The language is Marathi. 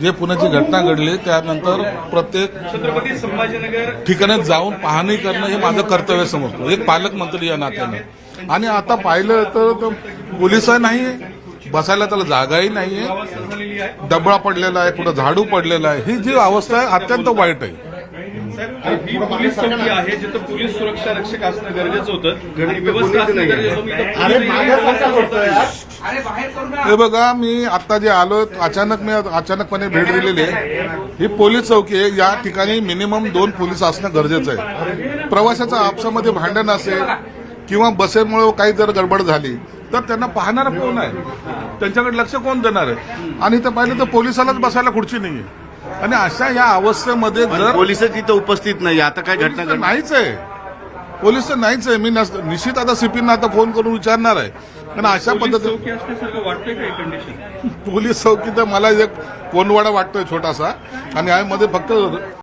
जे पुण्याची घटना घडली त्यानंतर प्रत्येक छत्रपती संभाजीनगर ठिकाणी जाऊन पाहणी करणं हे माझं कर्तव्य समजतो. एक पालकमंत्री या नात्याने. आणि आता पाहिलं तर तो पोलीस नाहीये बसायला त्याला जागाही नाहीये डबळा पडलेला आहे कुठं झाडू पडलेला आहे. ही जी अवस्था आहे अत्यंत वाईट आहे. साहेब ही पोलीस चौकी आहे जिथं पोलीस सुरक्षा रक्षक असणं गरजेचं होतं. आणि व्यवस्था असणं गरजेचं होतं. इथं अरे पोलीस मागे नाहीये, कसा करतोय यार? हे बघा मी आता जे आलो अचानक मी अचानकपणे भेट दिलेली आहे. ही पोलीस चौकी आहे. या ठिकाणी मिनिमम दोन पोलीस असणं गरजेचं आहे. प्रवाशाचा आपसामध्ये भांडण असेल किंवा बसेमुळे काही जर गडबड झाली तर त्यांना पाहणारा कोण आहे? त्यांच्याकडे लक्ष कोण देणार आहे? आणि तर पाहिलं तर पोलिसालाच बसायला खुर्ची नाहीये. आणि अशा या अवस्थेमध्ये जर पोलिसच इथं उपस्थित नाही. आता काय घटना नाहीच आहे. पोलीस तर नाहीच आहे. मी निश्चित आता सीपींना आता फोन करून विचारणार आहे. कारण अशा पद्धतीने पोलीस चौकी तर मला एक कोंडवाडा वाटतोय छोटासा. आणि यामध्ये फक्त